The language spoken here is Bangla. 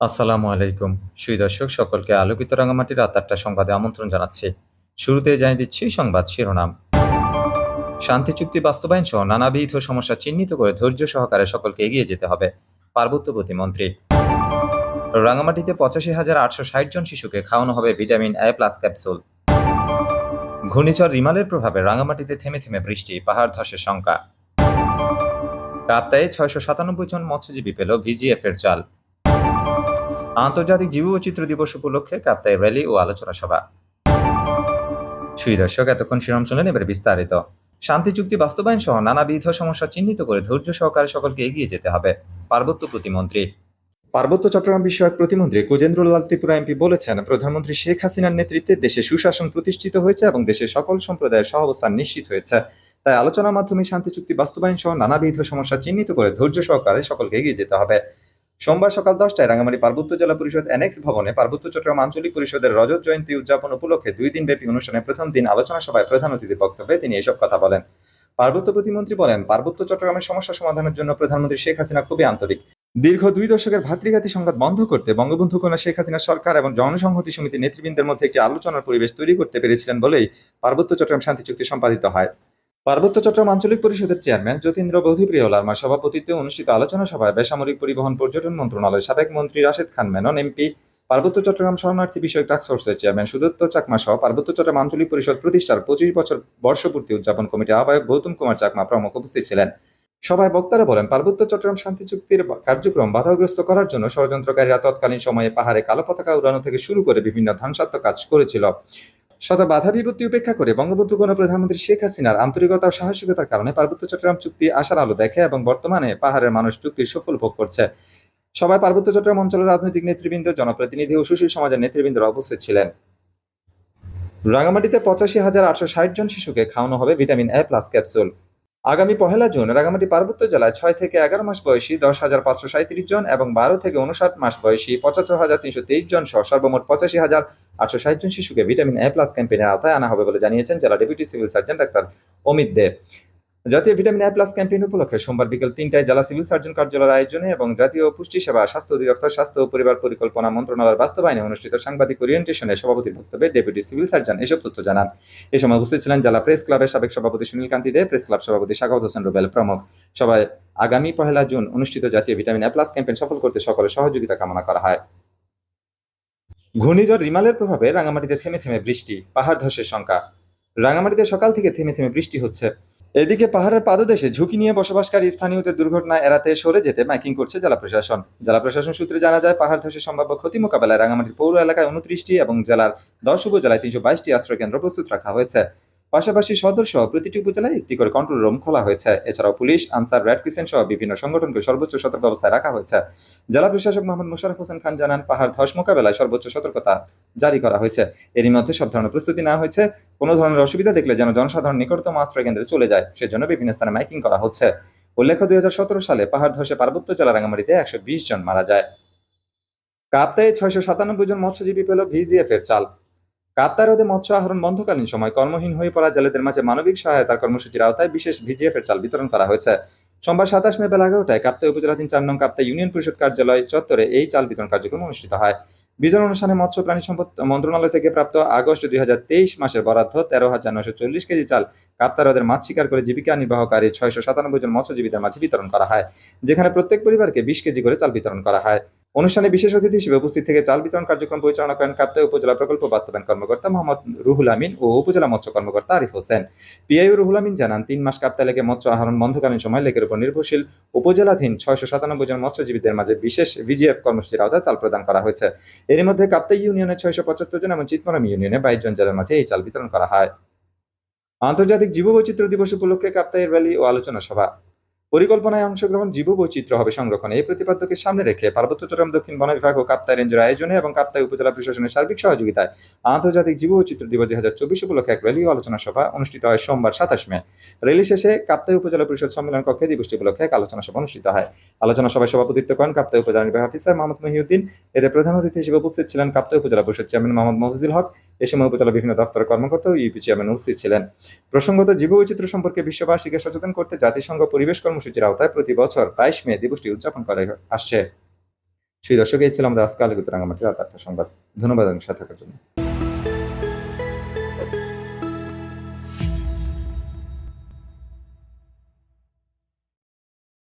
আসসালামু আলাইকুম। সুই দর্শক, সকলকে আলোকিত রাঙামাটির রাত আটটা সংবাদে আমন্ত্রণ জানাচ্ছি। শুরুতে জানিয়ে দিচ্ছি সংবাদ শিরোনাম। শান্তি চুক্তি বাস্তবায়ন সহ নানাবিধ সমস্যা চিহ্নিত করে ধৈর্য সহকারে সকলকে এগিয়ে যেতে হবে, পার্বত্য প্রতিমন্ত্রী। রাঙামাটিতে পঁচাশি হাজার আটশো ষাট জন শিশুকে খাওয়ানো হবে ভিটামিন এ প্লাস ক্যাপসুল। ঘূর্ণিঝড় রিমালের প্রভাবে রাঙামাটিতে থেমে থেমে বৃষ্টি, পাহাড় ধসের শঙ্কা কাপ্তায়ে ছয়শো সাতানব্বই জন মৎস্যজীবী পেল ভিজিএফ এর চাল। আন্তর্জাতিক জীববৈচিত্র্য দিবস উপলক্ষে কাপ্তায় র্যালি ও আলোচনা সভা। সুই দর্শক, এতক্ষণ শিরোনাম শুনলেন এবার বিস্তারিত। শান্তি চুক্তি বাস্তবায়ন সহ নানাবিধ সমস্যা চিহ্নিত করে ধৈর্য সহকারে সকলকে এগিয়ে যেতে হবে, পার্বত্য প্রতিমন্ত্রী। পার্বত্য চট্টগ্রাম বিষয়ক প্রতিমন্ত্রী কুজেন্দ্রলাল ত্রিপুরা এমপি বলেছেন, প্রধানমন্ত্রী শেখ হাসিনার নেতৃত্বে দেশে সুশাসন প্রতিষ্ঠিত হয়েছে এবং দেশের সকল সম্প্রদায়ের সহাবস্থান নিশ্চিত হয়েছে। তাই আলোচনার মাধ্যমে শান্তি চুক্তি বাস্তবায়ন সহ নানাবিধ সমস্যা চিহ্নিত করে ধৈর্য সহকারে সকলকে এগিয়ে যেতে হবে। সোমবার সকাল দশটায় রাঙামাটি পার্বত্য জেলা পরিষদ এনএক্স ভবনে পার্বত্য চট্টগ্রাম আঞ্চলিক পরিষদের রজত জয়ন্তী উদযাপন উপলক্ষে দুই দিন ব্যাপী অনুষ্ঠানের প্রথম দিন আলোচনা সভায় প্রধান অতিথির বক্তব্যে তিনি এসব কথা বলেন। পার্বত্য প্রতিমন্ত্রী বলেন, পার্বত্য চট্টগ্রামের সমস্যা সমাধানের জন্য প্রধানমন্ত্রী শেখ হাসিনা খুবই আন্তরিক। দীর্ঘ দুই দশকের ভাতৃঘাতী সংঘাত বন্ধ করতে বঙ্গবন্ধু কন্যা শেখ হাসিনা সরকার এবং জনসংহতি সমিতি নেতৃবৃন্দের মধ্যে একটি আলোচনার পরিবেশ তৈরি করতে পেরেছিলেন বলেই পার্বত্য চট্টগ্রাম শান্তি চুক্তি সম্পাদিত হয়। পার্বত্য চট্টগ্রাম আঞ্চলিক পরিষদের চেয়ারম্যান যতীন্দ্র বৌধিপ্রিয় লার্মার সভাপতিত্বে অনুষ্ঠিত আলোচনা সভায় বেসামরিক পরিবহন পর্যটন মন্ত্রণালয়ের সাবেক মন্ত্রী রাশেদ খান মেনন, এমপি পার্বত্য চট্টগ্রাম শরণার্থী বিষয়ক টাস্কফোর্সের চেয়ারম্যান সুদত্ত চাকমা সহ পার্বত্য চট্টগ্রাম আঞ্চলিক পরিষদ প্রতিষ্ঠার পঁচিশ বছর বর্ষপূর্তি উদযাপন কমিটির আহ্বায়ক গৌতম কুমার চাকমা প্রমুখ উপস্থিত ছিলেন। সভায় বক্তারা বলেন, পার্বত্য চট্টগ্রাম শান্তি চুক্তির কার্যক্রম বাধাগ্রস্ত করার জন্য ষড়যন্ত্রকারীরা তৎকালীন সময়ে পাহাড়ে কালো পতাকা উড়ানো থেকে শুরু করে বিভিন্ন ধ্বংসাত্মক কাজ করেছিল। শত বাধা বিপত্তি উপেক্ষা করে বঙ্গবন্ধু কোন প্রধানমন্ত্রী শেখ হাসিনার আন্তরিকতা ও সাহসিকতার কারণে পার্বত্য চট্টগ্রাম চুক্তি আসার আলো দেখে এবং বর্তমানে পাহাড়ের মানুষ চুক্তির সফল ভোগ করছে। সবাই পার্বত্য চট্টগ্রাম অঞ্চলের রাজনৈতিক নেতৃবৃন্দ, জনপ্রতিনিধি ও সুশীল সমাজের নেতৃবৃন্দরা উপস্থিত ছিলেন। রাঙামাটিতে পঁচাশি হাজার আটশো ষাট জন শিশুকে খাওয়ানো হবে ভিটামিন এ প্লাস ক্যাপসুল। আগামী পহেলা জুন রাঙামাটি পার্বত্য জেলায় ছয় থেকে এগারো মাস বয়সী দশ হাজার পাঁচশো সাঁত্রিশ জন এবং বারো থেকে উনষাট মাস বয়সী পঁচাত্তর হাজার তিনশো তেইশ জন সহ সর্বমোট পঁচাশি হাজার আটশো ষাট জন শিশুকে ভিটামিন এ প্লাস ক্যাম্পেইনের আওতায় আনা হবে বলে জানিয়েছেন জেলা deputy civil surgeon doctor Amit Dey. জাতীয় ভিটামিন এ প্লাস ক্যাম্পেইন উপলক্ষে সোমবার বিকেল তিনটায় জেলা সিভিল সার্জন কার্যালয়ের আয়োজনে এবং জাতীয় পুষ্টি সেবা, স্বাস্থ্য অধিদপ্তর, স্বাস্থ্য ও পরিবার পরিকল্পনা মন্ত্রণালয়ের বাস্তবায়নে অনুষ্ঠিত সাংবাদিক ওরিয়েন্টেশনে সভাপতির বক্তব্যে ডেপুটি সিভিল সার্জন এসব তথ্য জানান। এ সময় উপস্থিত ছিলেন জেলা প্রেস ক্লাবের সাবেক সভাপতি সুনীল কান্তি দে, প্রেস ক্লাব সভাপতি সাখাওয়াত হোসেন রুবেল প্রমুখ। সবাই আগামী পহেলা জুন অনুষ্ঠিত জাতীয় ভিটামিন এ প্লাস ক্যাম্পেইন সফল করতে সকলের সহযোগিতা কামনা করা হয়। ঘূর্ণিঝড় রিমালের প্রভাবে রাঙামাটিতে থেমে থেমে বৃষ্টি, পাহাড় ধসের শঙ্কা রাঙামাটিতে সকাল থেকে থেমে থেমে বৃষ্টি হচ্ছে। এদিকে পাহাড়ের পাদদেশে ঝুঁকি নিয়ে বসবাসকারী স্থানীয়দের দুর্ঘটনা এড়াতে সরে যেতে মাইকিং করছে জেলা প্রশাসন। জেলা প্রশাসন সূত্রে জানা যায়, পাহাড় ধসের সম্ভাব্য ক্ষতি মোকাবেলায় রাঙামাটির পৌর এলাকায় উনত্রিশটি এবং জেলার দশ উপজেলায় তিনশো বাইশটি আশ্রয়কেন্দ্র প্রস্তুত রাখা হয়েছে। পাশাপাশি সদর সহ প্রতিটি উপজেলায় একটি করে কন্ট্রোল রুম খোলা হয়েছে। এছাড়াও পুলিশ, আনসার, রেড ক্রিসেন্ট সহ বিভিন্ন সংগঠনকে সর্বোচ্চ সতর্ক অবস্থায় রাখা হয়েছে। জেলা প্রশাসক মোহাম্মদ মোশারফ হোসেন খান জানান, পাহাড় ধস মোকাবেলায় সর্বোচ্চ সতর্কতা জারি করা হয়েছে। এরই মধ্যে সব ধরনের প্রস্তুতি নেওয়া হয়েছে। কোনো ধরনের অসুবিধা দেখলে যেন জনসাধারণ নিকটতম আশ্রয় কেন্দ্রে চলে যায়, সেজন্য বিভিন্ন স্থানে মাইকিং করা হচ্ছে। উল্লেখ্য, দুই হাজার সতেরো সালে পাহাড় ধসে পার্বত্য জেলা রাঙামাটিতে একশো বিশ জন মারা যায়। কাপ্তায় ছয়শো সাতানব্বই জন মৎস্যজীবী পেল ভিজিএফ এর চাল। কাপ্তা হ্রদে মৎস্য আহরণ বন্ধকালীন সময় কর্মহীন হয়ে পড়া জেলেদের মাঝে মানবিক সহায়তার কর্মসূচির আওতায় বিশেষ ভিজিএফ এর চাল বিতরণ করা হয়েছে। সোমবার সাতাশ মে বেলা এগারোটায় কাপ্তাই উপজেলাধীন চার নং কাপ্তাই ইউনিয়ন পরিষদ কার্যালয় চত্বরে এই চাল বিতরণ কার্যক্রম অনুষ্ঠিত হয়। বিতরণ অনুষ্ঠানে মৎস্য, প্রাণী সম্পদ মন্ত্রণালয় থেকে প্রাপ্ত আগস্ট দুই হাজার তেইশ মাসের বরাদ্দ তেরো হাজার নয়শো চল্লিশ কেজি চাল কাপ্তা হ্রদের মাছ শিকার করে জীবিকা নির্বাহকারী ছয়শো সাতানব্বই জন মৎস্যজীবীদের মাঝে বিতরণ করা হয়, যেখানে প্রত্যেক পরিবারকে বিশ কেজি করে চাল বিতরণ করা হয়। অনুষ্ঠানে বিশেষ অতিথি হিসেবে উপস্থিত থেকে চাল বিতরণ কার্যক্রম পরিচালনা করেন কাপ্তাই উপজেলা প্রকল্প বাস্তবায়ন কর্মকর্তা মোহাম্মদ রুহুল আমিন ও উপজেলা মৎস্য কর্মকর্তা আরিফ হোসেন। পিআইও রুহুল আমিন জানান, তিন মাস কাপ্তাই লেকে মৎস্য আহরণ বন্ধকালীন সময় লেকের উপর নির্ভরশীল উপজেলাধীন ছয়শো সাতানব্বই জন মৎস্যজীবীদের মাঝে বিশেষ ভিজিএফ কর্মসূচির আওতায় চাল প্রদান করা হয়েছে। এর মধ্যে কাপ্তাই ইউনিয়নে ছয়শো পঁচাত্তর জন এবং চিতমরাম ইউনিয়নে বাইশ জন জেলার মাঝে এই চাল বিতরণ করা হয়। আন্তর্জাতিক জীববৈচিত্র্য দিবস উপলক্ষে কাপ্তাইয়ের র্যালি ও আলোচনা সভা। পরিকল্পনায় অংশগ্রহণ জীববৈচিত্র্য হবে সংরক্ষণে। এই প্রতিপাদ্যকে সামনে রেখে পার্বত্য চট্টগ্রাম দক্ষিণ বন বিভাগ ও কাপ্তাই রেঞ্জের আয়োজনে এবং কাপ্তাই উপজেলা প্রশাসনের সার্বিক সহযোগিতায় আন্তর্জাতিক জীববৈচিত্র্য দিবস দুই হাজার চব্বিশ উপলক্ষে এক র্যালি আলোচনা সভা অনুষ্ঠিত হয় সোমবার সাতাশ মে। র্যালি শেষে কাপ্তাই উপজেলা পরিষদ সম্মেলন কক্ষে দিবসটি উপলক্ষে এক আলোচনা সভা অনুষ্ঠিত হয়। আলোচনা সভায় সভাপতিত্ব করেন কাপ্তাই উপজেলা নির্বাহী অফিসার মোহাম্মদ মহিউদ্দিন। এতে প্রধান অতিথি হিসেবে উপস্থিত ছিলেন কাপ্তাই উপজেলা পরিষদ চেয়ারম্যান মোহাম্মদ মফিজুল হক। এ সময় উপজেলা বিভিন্ন দপ্তর কর্মকর্তা ও ইউপি চেয়ারম্যান উপস্থিত ছিলেন। প্রসঙ্গত জীব বৈচিত্র্য সম্পর্কে বিশ্ববাসীকে সচেতন করতে জাতিসংঘ পরিবেশ কর্মসূচির আওতায় প্রতি বছর বাইশ মে দিবসটি উদযাপন করে আসছে। সেই দর্শক ছিল আমাদের আজকাল আলোকিত রাঙামাটি রাত আটটা সংবাদ। ধন্যবাদ, আমি সাথে থাকার জন্য।